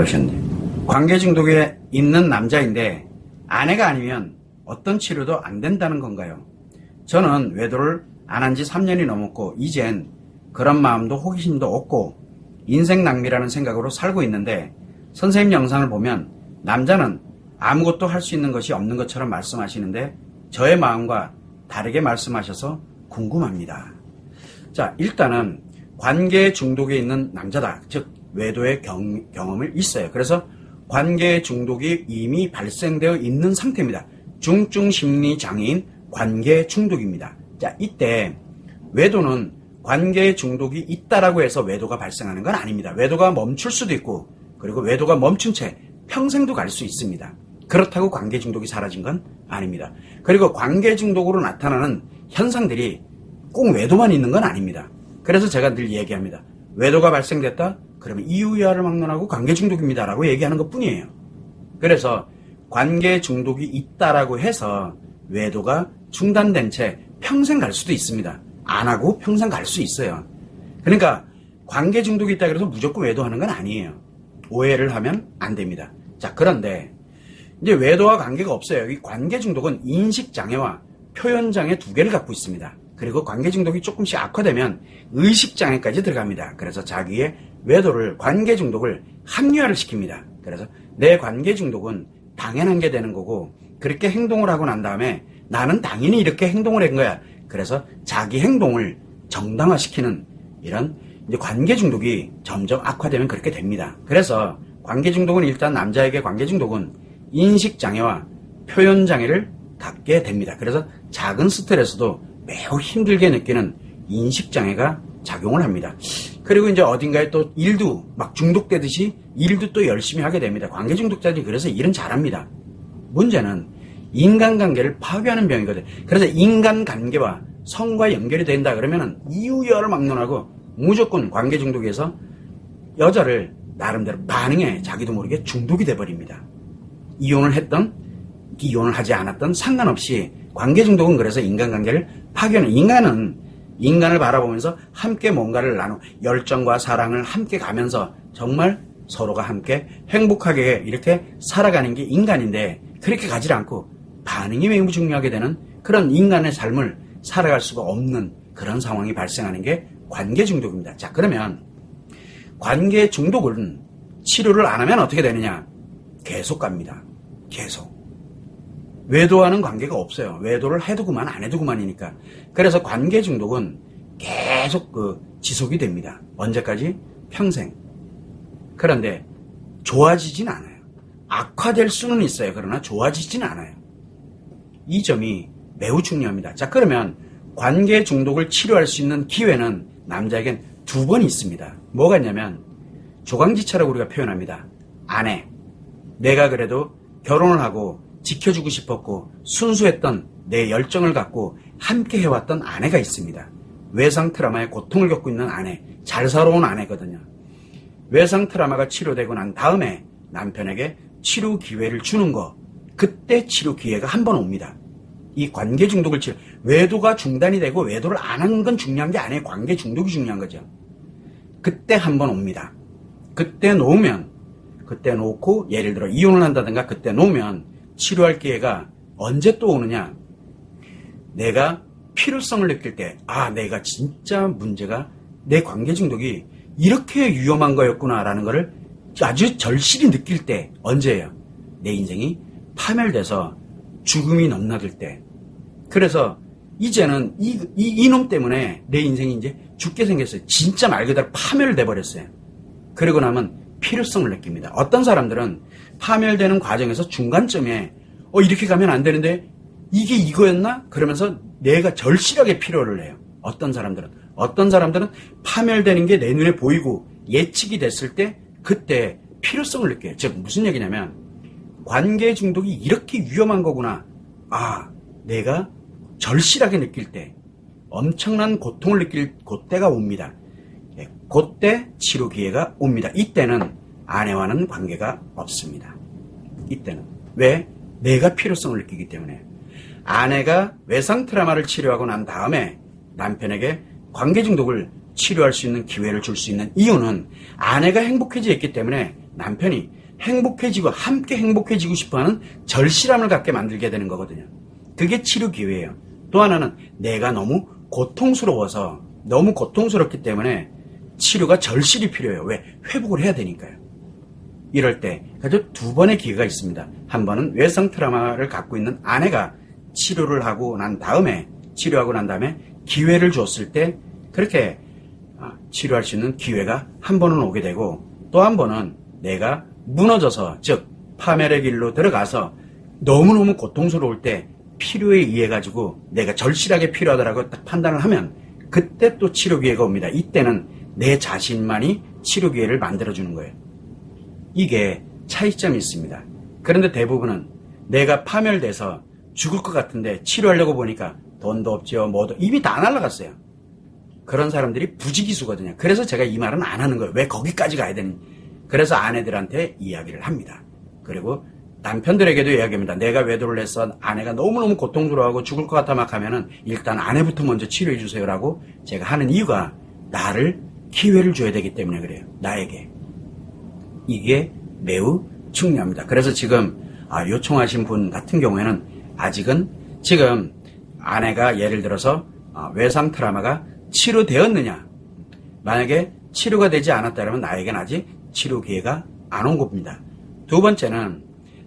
그러셨네. 관계 중독에 있는 남자인데 아내가 아니면 어떤 치료도 안 된다는 건가요? 저는 외도를 안 한 지 3년이 넘었고 이젠 그런 마음도 호기심도 없고 인생 낭비라는 생각으로 살고 있는데 선생님 영상을 보면 남자는 아무것도 할 수 있는 것이 없는 것처럼 말씀하시는데 저의 마음과 다르게 말씀하셔서 궁금합니다. 자, 일단은 관계 중독에 있는 남자다. 즉, 외도의 경, 경험을 있어요. 그래서 관계 중독이 이미 발생되어 있는 상태입니다. 중증 심리 장애인 관계 중독입니다. 자, 이때 외도는 관계 중독이 있다라고 해서 외도가 발생하는 건 아닙니다. 외도가 멈출 수도 있고, 그리고 외도가 멈춘 채 평생도 갈 수 있습니다. 그렇다고 관계 중독이 사라진 건 아닙니다. 그리고 관계 중독으로 나타나는 현상들이 꼭 외도만 있는 건 아닙니다. 그래서 제가 늘 얘기합니다. 외도가 발생됐다? 그러면 이유야를 막론하고 관계 중독입니다라고 얘기하는 것 뿐이에요. 그래서 관계 중독이 있다라고 해서 외도가 중단된 채 평생 갈 수도 있습니다. 안 하고 평생 갈 수 있어요. 그러니까 관계 중독이 있다 그래서 무조건 외도하는 건 아니에요. 오해를 하면 안 됩니다. 자, 그런데 이제 외도와 관계가 없어요. 이 관계 중독은 인식 장애와 표현 장애 두 개를 갖고 있습니다. 그리고 관계 중독이 조금씩 악화되면 의식 장애까지 들어갑니다. 그래서 자기의 외도를 관계 중독을 합리화를 시킵니다. 그래서 내 관계 중독은 당연한 게 되는 거고 그렇게 행동을 하고 난 다음에 나는 당연히 이렇게 행동을 한 거야. 그래서 자기 행동을 정당화시키는 이런 관계 중독이 점점 악화되면 그렇게 됩니다. 그래서 관계 중독은 일단 남자에게 관계 중독은 인식 장애와 표현 장애를 갖게 됩니다. 그래서 작은 스트레스도 매우 힘들게 느끼는 인식 장애가 작용을 합니다. 그리고 이제 어딘가에 또 일도 막 중독되듯이 일도 또 열심히 하게 됩니다. 관계 중독자들이 그래서 일은 잘합니다. 문제는 인간관계를 파괴하는 병이거든. 그래서 인간관계와 성과 연결이 된다 그러면은 이유열을 막론하고 무조건 관계 중독에서 여자를 나름대로 반응에 자기도 모르게 중독이 돼버립니다. 이혼을 했던 이혼을 하지 않았던 상관없이 관계 중독은 그래서 인간관계를 파괴하는 인간은 인간을 바라보면서 함께 뭔가를 나누 열정과 사랑을 함께 가면서 정말 서로가 함께 행복하게 이렇게 살아가는 게 인간인데 그렇게 가지 않고 반응이 매우 중요하게 되는 그런 인간의 삶을 살아갈 수가 없는 그런 상황이 발생하는 게 관계 중독입니다. 자, 그러면 관계 중독은 치료를 안 하면 어떻게 되느냐? 계속 갑니다. 계속. 외도하는 관계가 없어요. 외도를 해도 그만 안 해도 그만이니까. 그래서 관계 중독은 계속 그 지속이 됩니다. 언제까지? 평생. 그런데 좋아지진 않아요. 악화될 수는 있어요. 그러나 좋아지진 않아요. 이 점이 매우 중요합니다. 자, 그러면 관계 중독을 치료할 수 있는 기회는 남자에겐 두 번 있습니다. 뭐가 있냐면 조강지처라고 우리가 표현합니다. 아내. 내가 그래도 결혼을 하고 지켜주고 싶었고 순수했던 내 열정을 갖고 함께 해왔던 아내가 있습니다. 외상 트라마의 고통을 겪고 있는 아내, 잘 살아온 아내거든요. 외상 트라마가 치료되고 난 다음에 남편에게 치료 기회를 주는 거, 그때 치료 기회가 한 번 옵니다. 이 관계 중독을 치료, 외도가 중단이 되고 외도를 안 하는 건 중요한 게 아니에요. 관계 중독이 중요한 거죠. 그때 한 번 옵니다. 그때 놓으면, 그때 놓고 예를 들어 이혼을 한다든가 그때 놓으면 치료할 기회가 언제 또 오느냐? 내가 필요성을 느낄 때, 아, 내가 진짜 문제가 내 관계 중독이 이렇게 위험한 거였구나라는 것을 아주 절실히 느낄 때 언제예요? 내 인생이 파멸돼서 죽음이 넘나들 때. 그래서 이제는 이, 이, 이놈 때문에 내 인생이 이제 죽게 생겼어요. 진짜 말 그대로 파멸돼 버렸어요. 그러고 나면 필요성을 느낍니다. 어떤 사람들은 파멸되는 과정에서 중간점에 어 이렇게 가면 안 되는데 이게 이거였나? 그러면서 내가 절실하게 필요를 해요. 어떤 사람들은 어떤 사람들은 파멸되는 게 내 눈에 보이고 예측이 됐을 때 그때 필요성을 느껴요. 즉 무슨 얘기냐면 관계 중독이 이렇게 위험한 거구나. 아, 내가 절실하게 느낄 때 엄청난 고통을 느낄 그때가 옵니다. 예, 그때 치료 기회가 옵니다. 이때는 아내와는 관계가 없습니다. 이때는 왜? 내가 필요성을 느끼기 때문에 아내가 외상 트라마를 치료하고 난 다음에 남편에게 관계 중독을 치료할 수 있는 기회를 줄 수 있는 이유는 아내가 행복해져 있기 때문에 남편이 행복해지고 함께 행복해지고 싶어하는 절실함을 갖게 만들게 되는 거거든요. 그게 치료 기회예요. 또 하나는 내가 너무 고통스러워서 너무 고통스럽기 때문에 치료가 절실히 필요해요. 왜? 회복을 해야 되니까요. 이럴 때 아주 두 번의 기회가 있습니다. 한 번은 외상 트라우마를 갖고 있는 아내가 치료를 하고 난 다음에 치료하고 난 다음에 기회를 줬을 때 그렇게 아, 치료할 수 있는 기회가 한 번은 오게 되고 또 한 번은 내가 무너져서 즉 파멸의 길로 들어가서 너무너무 고통스러울 때 필요에 의해 가지고 내가 절실하게 필요하다라고 딱 판단을 하면 그때 또 치료 기회가 옵니다. 이때는 내 자신만이 치료 기회를 만들어 주는 거예요. 이게 차이점이 있습니다. 그런데 대부분은 내가 파멸돼서 죽을 것 같은데 치료하려고 보니까 돈도 없지요, 뭐도 이미 다 날라갔어요. 그런 사람들이 부지기수거든요. 그래서 제가 이 말은 안 하는 거예요. 왜 거기까지 가야 되니? 그래서 아내들한테 이야기를 합니다. 그리고 남편들에게도 이야기합니다. 내가 외도를 해서 아내가 너무너무 고통스러워하고 죽을 것 같아 막 하면은 일단 아내부터 먼저 치료해 주세요라고 제가 하는 이유가 나를 기회를 줘야 되기 때문에 그래요. 나에게. 이게 매우 중요합니다. 그래서 지금 아, 요청하신 분 같은 경우에는 아직은 지금 아내가 예를 들어서 아, 외상 트라우마가 치료되었느냐 만약에 치료가 되지 않았다면 나에겐 아직 치료 기회가 안 온 겁니다. 두 번째는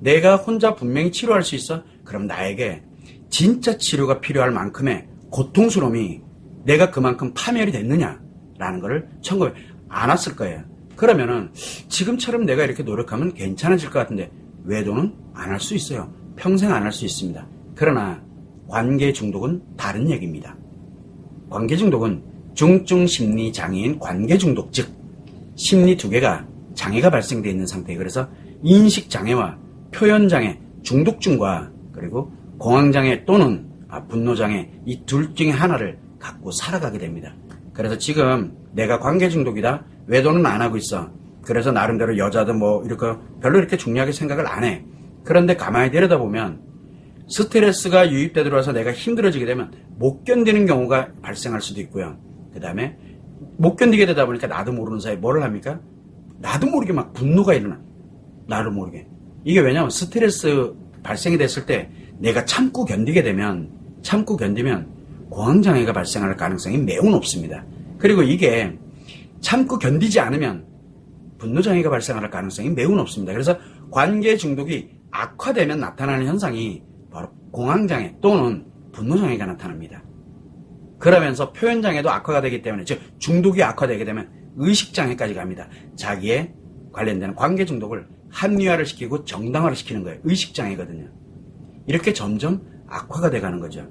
내가 혼자 분명히 치료할 수 있어? 그럼 나에게 진짜 치료가 필요할 만큼의 고통스러움이 내가 그만큼 파멸이 됐느냐라는 것을 청구해 안 왔을 거예요. 그러면은 지금처럼 내가 이렇게 노력하면 괜찮아질 것 같은데 외도는 안 할 수 있어요. 평생 안 할 수 있습니다. 그러나 관계 중독은 다른 얘기입니다. 관계 중독은 중증 심리 장애인 관계 중독 즉 심리 두 개가 장애가 발생되어 있는 상태예요. 그래서 인식 장애와 표현 장애, 중독증과 그리고 공황 장애 또는 아, 분노 장애 이 둘 중에 하나를 갖고 살아가게 됩니다. 그래서 지금 내가 관계 중독이다. 외도는 안 하고 있어. 그래서 나름대로 여자도 뭐 이렇게 별로 이렇게 중요하게 생각을 안 해. 그런데 가만히 들여다보면 스트레스가 유입돼 들어와서 내가 힘들어지게 되면 못 견디는 경우가 발생할 수도 있고요. 그 다음에 못 견디게 되다 보니까 나도 모르는 사이에 뭐를 합니까? 나도 모르게 막 분노가 일어나. 나를 모르게. 이게 왜냐하면 스트레스 발생이 됐을 때 내가 참고 견디게 되면 참고 견디면 공황장애가 발생할 가능성이 매우 높습니다. 그리고 이게 참고 견디지 않으면 분노장애가 발생할 가능성이 매우 높습니다. 그래서 관계 중독이 악화되면 나타나는 현상이 바로 공황장애 또는 분노장애가 나타납니다. 그러면서 표현장애도 악화가 되기 때문에 즉 중독이 악화되게 되면 의식장애까지 갑니다. 자기의 관련된 관계 중독을 합리화를 시키고 정당화를 시키는 거예요. 의식장애거든요. 이렇게 점점 악화가 돼가는 거죠.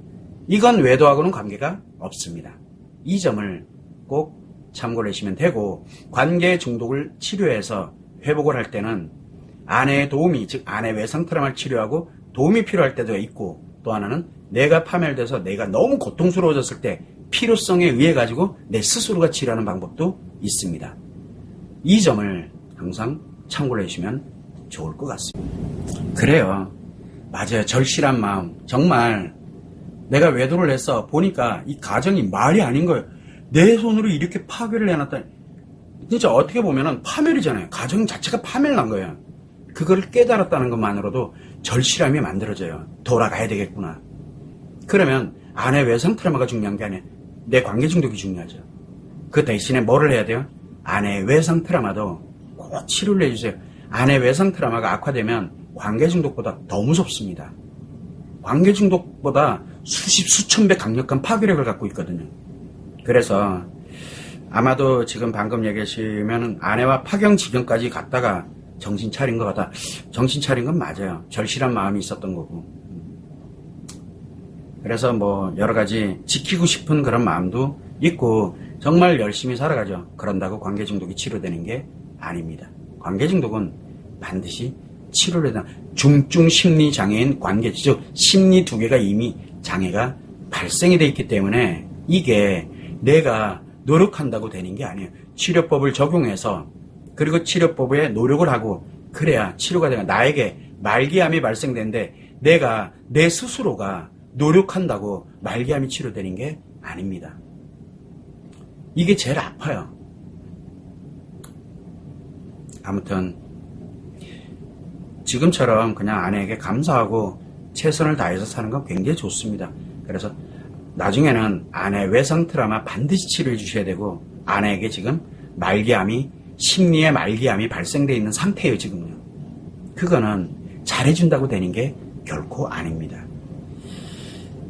이건 외도하고는 관계가 없습니다. 이 점을 꼭 참고를 하시면 되고 관계 중독을 치료해서 회복을 할 때는 아내의 도움이 즉 아내 외상 트라우마를 치료하고 도움이 필요할 때도 있고 또 하나는 내가 파멸돼서 내가 너무 고통스러워졌을 때 필요성에 의해 가지고 내 스스로가 치료하는 방법도 있습니다. 이 점을 항상 참고를 해주시면 좋을 것 같습니다. 그래요. 맞아요. 절실한 마음. 정말 내가 외도를 해서 보니까 이 가정이 말이 아닌 거예요. 내 손으로 이렇게 파괴를 해놨다니. 진짜 어떻게 보면은 파멸이잖아요. 가정 자체가 파멸난 거예요. 그걸 깨달았다는 것만으로도 절실함이 만들어져요. 돌아가야 되겠구나. 그러면 아내 외상 트라우마가 중요한 게 아니에요. 내 관계 중독이 중요하죠. 그 대신에 뭐를 해야 돼요? 아내 외상 트라우마도 꼭 치료를 해주세요. 아내 외상 트라우마가 악화되면 관계 중독보다 더 무섭습니다. 관계 중독보다 수십, 수천 배 강력한 파괴력을 갖고 있거든요. 그래서 아마도 지금 방금 얘기하시면 아내와 파경 지경까지 갔다가 정신 차린 것 같다. 정신 차린 건 맞아요. 절실한 마음이 있었던 거고. 그래서 뭐 여러 가지 지키고 싶은 그런 마음도 있고 정말 열심히 살아가죠. 그런다고 관계 중독이 치료되는 게 아닙니다. 관계 중독은 반드시 치료를 해야 중증 심리 장애인 관계 즉 심리 두 개가 이미 장애가 발생이 돼 있기 때문에 이게 내가 노력한다고 되는 게 아니에요. 치료법을 적용해서 그리고 치료법에 노력을 하고 그래야 치료가 되면 나에게 말기암이 발생되는데 내가 내 스스로가 노력한다고 말기암이 치료되는 게 아닙니다. 이게 제일 아파요. 아무튼 지금처럼 그냥 아내에게 감사하고 최선을 다해서 사는 건 굉장히 좋습니다. 그래서 나중에는 아내 외상 트라우마 반드시 치료해 주셔야 되고 아내에게 지금 말기암이 심리의 말기암이 발생돼 있는 상태예요 지금요. 그거는 잘해준다고 되는 게 결코 아닙니다.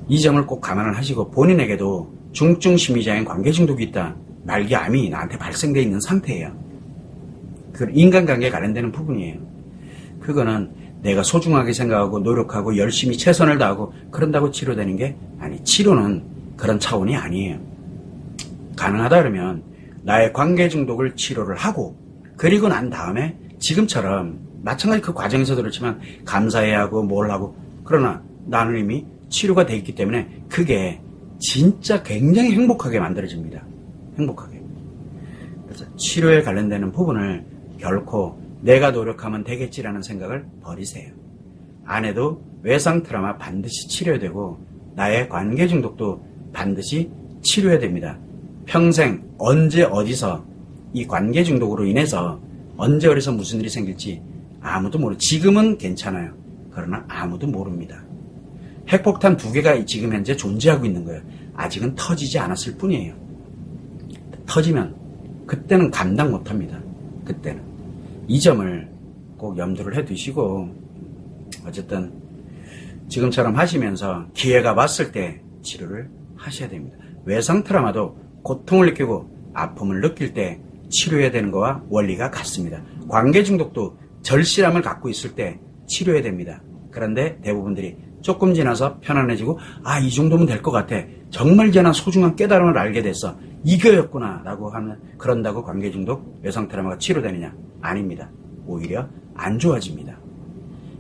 이 점을 꼭 감안을 하시고 본인에게도 중증 심리장애 관계 중독이 있다. 말기암이 나한테 발생돼 있는 상태예요. 그 인간관계에 관련되는 부분이에요. 그거는 내가 소중하게 생각하고 노력하고 열심히 최선을 다하고 그런다고 치료되는 게 아니 치료는 그런 차원이 아니에요. 가능하다 그러면 나의 관계 중독을 치료를 하고 그리고 난 다음에 지금처럼 마찬가지 그 과정에서도 그렇지만 감사해야 하고 뭘 하고 그러나 나는 이미 치료가 돼 있기 때문에 그게 진짜 굉장히 행복하게 만들어집니다. 행복하게. 그래서 치료에 관련되는 부분을 결코 내가 노력하면 되겠지라는 생각을 버리세요. 아내도 외상 트라우마 반드시 치료되고 나의 관계 중독도 반드시 치료해야 됩니다. 평생 언제 어디서 이 관계 중독으로 인해서 언제 어디서 무슨 일이 생길지 아무도 모르. 지금은 괜찮아요. 그러나 아무도 모릅니다. 핵폭탄 두 개가 지금 현재 존재하고 있는 거예요. 아직은 터지지 않았을 뿐이에요. 터지면 그때는 감당 못합니다. 그때는 이 점을 꼭 염두를 해 두시고 어쨌든 지금처럼 하시면서 기회가 왔을 때 치료를 하셔야 됩니다. 외상 트라우마도 고통을 느끼고 아픔을 느낄 때 치료해야 되는 거와 원리가 같습니다. 관계 중독도 절실함을 갖고 있을 때 치료해야 됩니다. 그런데 대부분들이 조금 지나서 편안해지고 아 이 정도면 될 것 같아. 정말 난 소중한 깨달음을 알게 됐어. 이거였구나 라고 하면 그런다고 관계 중독 외상 트라우마가 치료되느냐? 아닙니다. 오히려 안 좋아집니다.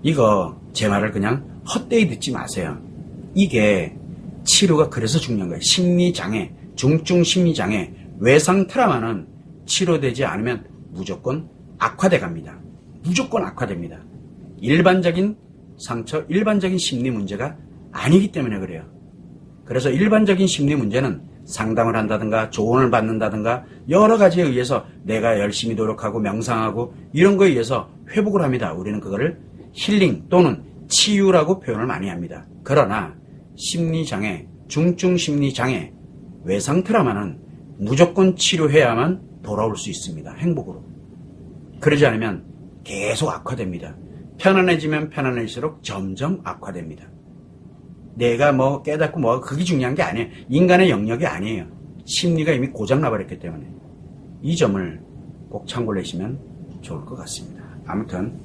이거 제 말을 그냥 헛되이 듣지 마세요. 이게 치료가 그래서 중요한 거예요. 심리장애, 중증 심리장애, 외상 트라우마는 치료되지 않으면 무조건 악화돼 갑니다. 무조건 악화됩니다. 일반적인 상처, 일반적인 심리 문제가 아니기 때문에 그래요. 그래서 일반적인 심리 문제는 상담을 한다든가 조언을 받는다든가 여러 가지에 의해서 내가 열심히 노력하고 명상하고 이런 거에 의해서 회복을 합니다. 우리는 그거를 힐링 또는 치유라고 표현을 많이 합니다. 그러나 심리장애, 중증 심리장애, 외상 트라우마는 무조건 치료해야만 돌아올 수 있습니다. 행복으로. 그러지 않으면 계속 악화됩니다. 편안해지면 편안해질수록 점점 악화됩니다. 내가 뭐 깨닫고 뭐 그게 중요한 게 아니에요. 인간의 영역이 아니에요. 심리가 이미 고장나버렸기 때문에 이 점을 꼭 참고를 하시면 좋을 것 같습니다. 아무튼